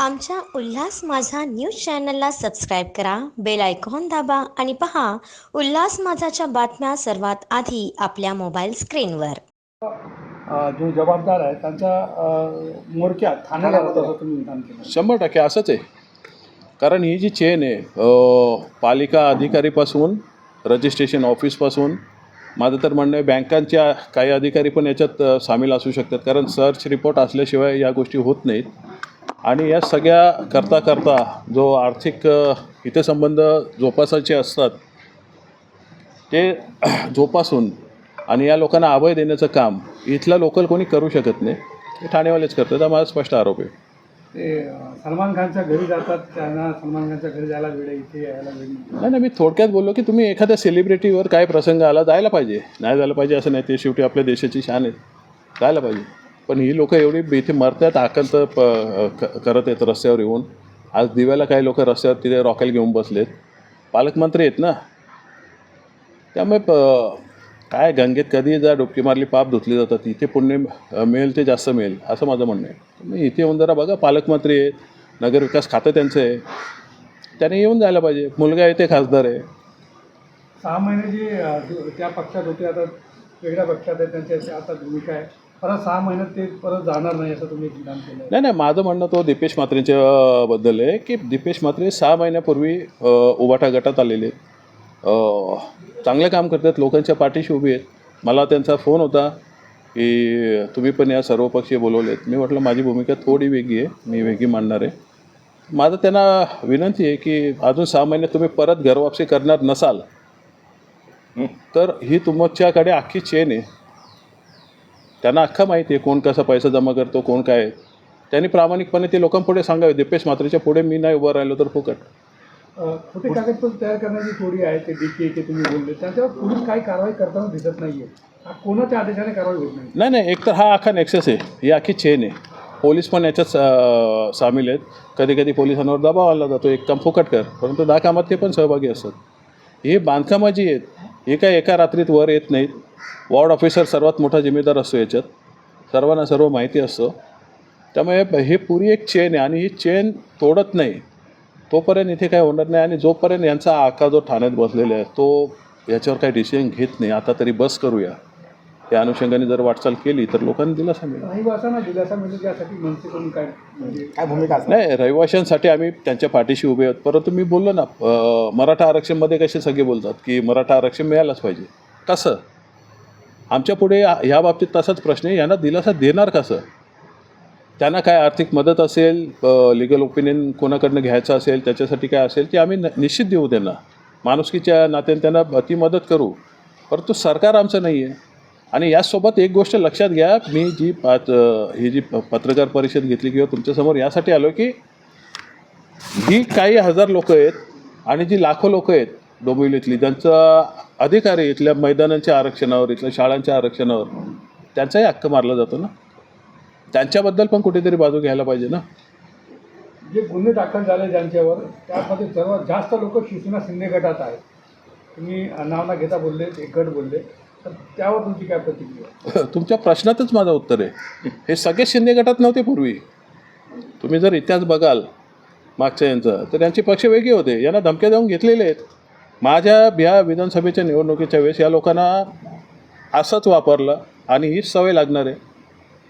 आमच्या उल्हास माझा न्यूज चॅनलला सबस्क्राईब करा बेल आयकॉन दाबा आणि पहा उल्हास माझाच्या बातम्या सर्वात आधी आपल्या मोबाईल स्क्रीनवर. जो जबाबदार आहे त्यांच्या मोरक्यात ठाण्याला होतं असं तुम्ही विधान केलं. शंभर टक्के असंच आहे. कारण ही जी चेन आहे पालिका अधिकारीपासून रजिस्ट्रेशन ऑफिसपासून माझं तर म्हणणं आहे बँकांच्या काही अधिकारी पण याच्यात सामील असू शकतात. कारण सर्च रिपोर्ट असल्याशिवाय या गोष्टी होत नाहीत. आणि या सगळ्या करता करता जो आर्थिक हितसंबंध जोपासायचे असतात ते जोपासून आणि या लोकांना अभय देण्याचं काम इथलं लोकल कोणी करू शकत नाही हे ठाणेवालेच करतात. हा माझा स्पष्ट आरोप आहे. ते सलमान खानच्या घरी जातात त्यांना सलमान खानच्या घरी जायला वेळ इथे यायला वेळ नाही. नाही नाही मी थोडक्यात बोललो की तुम्ही एखाद्या सेलिब्रिटीवर काय प्रसंग आला जायला पाहिजे. नाही जायला पाहिजे असं नाही ते शेवटी आपल्या देशाची शान आहे. जायला पाहिजे. पण ही लोक एवढी इथे मरतात आकंत प करत आहेत रस्त्यावर येऊन. आज दिव्याला काही लोक रस्त्यावर तिथे रॉकेल घेऊन बसलेत. पालकमंत्री आहेत ना? त्यामुळे प काय गंगेत कधी जा डुबकी मारली पाप धुतली जातात इथे पुण्य मिळेल ते जास्त मिळेल असं माझं म्हणणं आहे. तुम्ही इथे येऊन जरा बघा पालकमंत्री आहेत नगरविकास खातं त्यांचं आहे त्याने येऊन जायला पाहिजे. मुलगा आहे ते खासदार आहे. सहा महिने जे त्या पक्षात होते आता वेगळ्या पक्षात आहे त्यांची आता भूमिका आहे. परत सहा महिन्यात ते परत जाणार नाही असं तुम्ही विधान केलं नाही नाही माझं म्हणणं तो दीपेश म्हात्रेंच्या बद्दल आहे की दीपेश म्हात्रे सहा महिन्यापूर्वी अ, उबाटा गटात आलेले आहेत. चांगलं काम करतात लोकांच्या पाठीशी उभी आहेत. मला त्यांचा फोन होता की तुम्ही पण या सर्वपक्षीय बोलवलेत. मी म्हटलं माझी भूमिका थोडी वेगळी आहे मी वेगळी मांडणार आहे. माझं त्यांना विनंती आहे की अजून सहा महिन्यात तुम्ही परत घरवापसी करणार नसाल तर ही तुमच्याकडे अख्खी चेन आहे. त्यांना अख्खा माहिती आहे कोण कसा पैसा जमा करतो कोण काय. आहे. त्यांनी प्रामाणिकपणे ते लोकांपुढे सांगावे दीपेश मात्रेच्या पुढे मी नाही उभं राहिलो तर फुकट. खोटे कागदपत्र तयार करण्याची थोडी आहे ते डी के तुम्ही बोलले. त्यांच्यावर पोलीस काही कारवाई करताना दिसत नाहीये. हा कोणाच्या आदेशाने कारवाई होत नाही? नाही नाही एकतर हा अख्खा नेक्सस आहे. ही अख्खी चेन आहे. पोलीस पण याच्यात सामील आहेत. कधी कधी पोलिसांवर दबाव आणला जातो एक काम फुकट कर. परंतु दहा कामात ते पण सहभागी असतात. ही बांधकामं जी आहेत हे काय एका रात्रीत वर येत नाहीत. वॉर्ड ऑफिसर सर्वात मोठा जिम्मेदार असतो याच्यात. सर्वांना सर्व माहिती असतं. त्यामुळे हे पुरी एक चेन आहे आणि ही चेन तोडत नाही. तोपर्यंत इथे काय होणार नाही आणि जोपर्यंत यांचा आका जो ठाण्यात बसलेला आहे तो याच्यावर काही डिसिजन घेत नाही. आता तरी बस करूया. या अनुषंगाने जर वाटचाल केली तर लोकांनी दिलासा मिळेल. रहिवाशांना दिलासा मिळेल यासाठी मनसेकडून काय म्हणजे काय भूमिका नाही रहिवाशांसाठी आम्ही त्यांच्या पाठीशी उभे आहोत. परंतु मी बोललो ना मराठा आरक्षणमध्ये कसे सगळे बोलतात की मराठा आरक्षण मिळायलाच पाहिजे. कसं? आमच्या पुढे या- ह्या बाबतीत तसाच प्रश्न आहे. यांना दिलासा देणार कसं? त्यांना काय आर्थिक मदत असेल लिगल ओपिनियन कोणाकडनं घ्यायचं असेल त्याच्यासाठी काय असेल ते आम्ही न निश्चित देऊ त्यांना. माणुसकीच्या नात्याने त्यांना ती मदत करू. परंतु सरकार आमचं नाही आहे आणि यासोबत एक गोष्ट लक्षात घ्या मी जी पात ही जी प- पत्रकार परिषद घेतली किंवा तुमच्यासमोर यासाठी आलो की ही काही हजार लोक आहेत आणि जी लाखो लोक आहेत डोंबिवलीतली त्यांचा अधिकार आहे इथल्या मैदानांच्या आरक्षणावर इथल्या शाळांच्या आरक्षणावर त्यांचाही हक्क मारला जातो ना? त्यांच्याबद्दल पण कुठेतरी बाजू घ्यायला पाहिजे ना? जे गुन्हे दाखल झाले ज्यांच्यावर त्यामध्ये सर्वात जास्त लोक शिवसेना शिंदे गटात आहेत. तुम्ही नाव ना घेता बोलले एक गट बोलले. तर त्यावर तुमची काय प्रतिक्रिया? तुमच्या प्रश्नातच माझं उत्तर आहे. हे सगळे शिंदे गटात नव्हते पूर्वी. तुम्ही जर इतिहास बघाल मागच्या यांचा तर यांचे पक्ष वेगळे होते. यांना धमक्या देऊन घेतलेले आहेत. माझ्या या विधानसभेच्या निवडणुकीच्या वेळेस या लोकांना असंच वापरलं आणि हीच सवय लागणार आहे.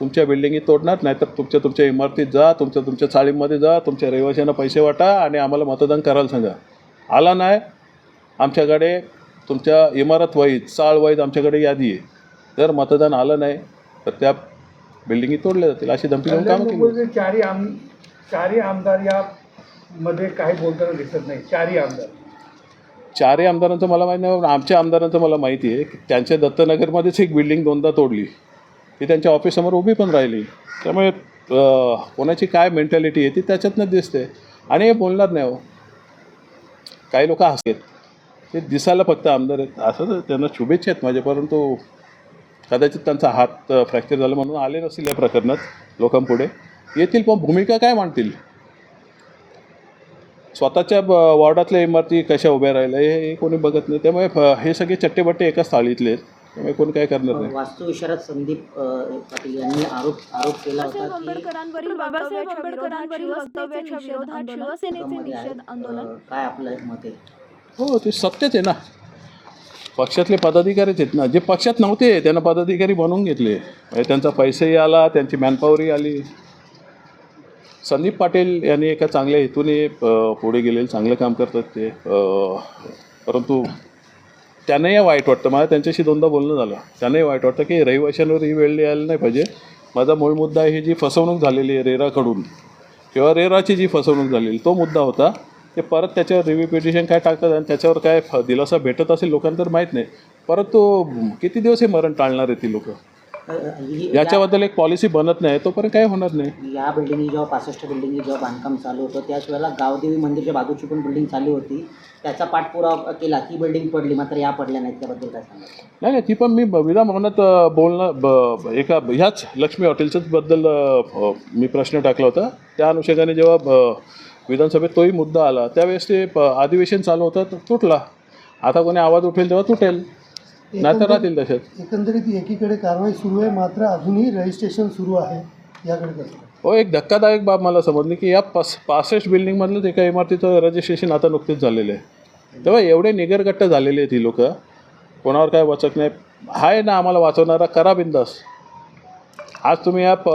तुमच्या बिल्डिंगी तोडणार नाहीतर तुमच्या तुमच्या इमारतीत जा तुमच्या तुमच्या चाळीमध्ये जा तुमच्या रहिवाशांना पैसे वाटा आणि आम्हाला मतदान करायला सांगा. आला नाही. आमच्याकडे तुमच्या इमारत वाईज चाळ वाईज आमच्याकडे यादी आहे. जर मतदान आलं नाही तर त्या बिल्डिंगी तोडल्या जातील अशी धमकी देऊन कामं केली. चारही आम चारही आमदार या मध्ये काही बोलताना दिसत नाही. चारही आमदार. चारही आमदारांचं मला माहिती नाही आमच्या आमदारांचं मला माहिती आहे की त्यांच्या दत्तनगरमध्येच एक बिल्डिंग दोनदा तोडली. ती त्यांच्या ऑफिससमोर उभी पण राहिली. त्यामुळे कोणाची काय मेंटॅलिटी आहे ती त्याच्यातनं दिसते. आणि हे बोलणार नाही हो. काही लोक हसतात. ते दिसायला फक्त आमदार आहेत. असं त्यांना शुभेच्छा आहेत माझ्या परंतु कदाचित त्यांचा हात फ्रॅक्चर झाला म्हणून आले नसतील या प्रकरणात लोकांपुढे. येतील पण भूमिका काय मांडतील? स्वतःच्या वॉर्डातल्या इमारती कशा उभ्या राहिल्या हे हे कोणी बघत नाही. त्यामुळे हे सगळे चट्टेबट्टे एकाच थाळीतले आहेत. त्यामुळे कोणी काय करणार नाही. वास्तू विशारद संदीप पाटील यांनी आरोप आरोप केला होता की आंबेडकरांवरील बाबासाहेब आंबेडकरांवरील विरोधात वक्तव्याच्या शिवसेनेचे विरोधात निषेध आंदोलन. शिवसेनेचे. निषेध आंदोलन. काय आपलं मत आहे? हो ते सत्यच आहे ना. पक्षातले पदाधिकारीच आहेत ना. जे पक्षात नव्हते त्यांना पदाधिकारी बनवून घेतले. म्हणजे त्यांचा पैसाही आला त्यांची मॅनपॉवरही आली. संदीप पाटील यांनी एका चांगल्या हेतूने पुढे गेलेले चांगलं काम करतात ते. परंतु त्यांनाही वाईट वाटतं. मला त्यांच्याशी दोनदा बोलणं झालं. त्यांनाही वाईट वाटतं की रहिवाशांवर ही वेळ यायला नाही पाहिजे. माझा मूळ मुद्दा आहे ही जी फसवणूक झालेली आहे रेराकडून किंवा रेराची जी फसवणूक झालेली तो मुद्दा होता. ते परत त्याच्यावर रिव्ह्यू पिटिशन काय टाकतात आणि त्याच्यावर काय फ दिलासा भेटत असेल लोकांना तर माहीत नाही. परंतु किती दिवस हे मरण टाळणार आहे ती लोक? याच्याबद्दल एक पॉलिसी बनत नाही तोपर्यंत काय होणार नाही? या बिल्डिंगी जेव्हा पासष्ट बिल्डिंगी जेव्हा बांधकाम चालू होतं त्याच वेळेला गावदेवी मंदिरच्या बाजूची पण बिल्डिंग चालू होती. त्याचा पाठपुरावा केला ती बिल्डिंग पडली मात्र या पडल्या नाहीत त्याबद्दल काय सांगा नाही नाही ती पण मी विधा भवनात बोलणं ब एका ह्याच लक्ष्मी हॉटेलच्याच बद्दल मी प्रश्न टाकला होता. त्या अनुषंगाने जेव्हा विधानसभेत तोही मुद्दा आला. त्यावेळेस ते प- अधिवेशन चालू होतं तर तुटला. आता कोणी आवाज उठेल तेव्हा तुटेल. नाही तर राहतील तसेच. एकंदरीत एकीकडे कारवाई सुरू आहे मात्र अजूनही रजिस्ट्रेशन सुरू आहे याकडे कसं हो एक धक्कादायक बाब मला समजली की या पास पासष्ट बिल्डिंगमधलंच एका इमारतीचं रजिस्ट्रेशन आता नुकतेच झालेलं आहे. तेव्हा एवढे निगरगट्ट झालेले आहेत ही लोक. कोणावर काय वाचक नाही. आहे ना आम्हाला वाचवणारा करा बिंदास. आज तुम्ही या प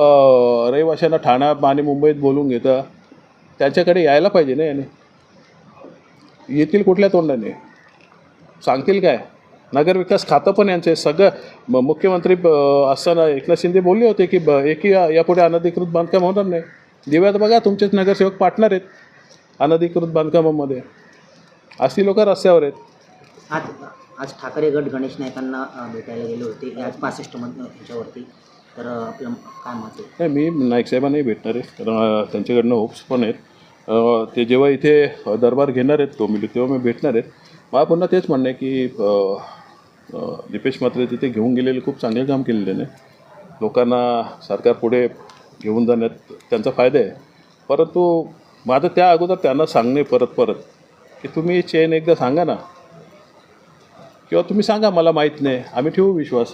रहिवाशांना ठाण्यात आणि मुंबईत बोलून घेता. त्यांच्याकडे यायला पाहिजे ना याने. येतील कुठल्या तोंडाने? सांगतील काय? नगरविकास खातं पण यांचे. सगळं म- मुख्यमंत्री ब- असताना एकनाथ शिंदे बोलले होते की ब एकही या- यापुढे अनधिकृत बांधकाम होणार नाही. दिव्यात बघा तुमचेच नगरसेवक पार्टनर आहेत अनधिकृत बांधकामामध्ये. अशी लोक रस्त्यावर आहेत. आज आज ठाकरे गट गणेश नायकांना भेटायला गेले होते. आज पासष्ट मध ह्याच्यावरती तर आपलं काय मत आहे नाही मी नाईक साहेबांनाही भेटणार आहे. कारण त्यांच्याकडनं होप्स पण आहेत. ते जेव्हा इथे दरबार घेणार आहेत टोमिली तेव्हा मी भेटणार आहेत. मला पुन्हा तेच म्हणणं आहे की दिपेश दीपेश मात्रे तिथे घेऊन गेलेले खूप चांगले काम केलेले आहे. लोकांना सरकार पुढे घेऊन जाण्यात त्यांचा फायदा आहे. परंतु माझं त्या अगोदर त्यांना सांगणे परत परत की तुम्ही चेन एकदा सांगा ना. किंवा तुम्ही सांगा मला माहीत नाही. आम्ही ठेवू विश्वास.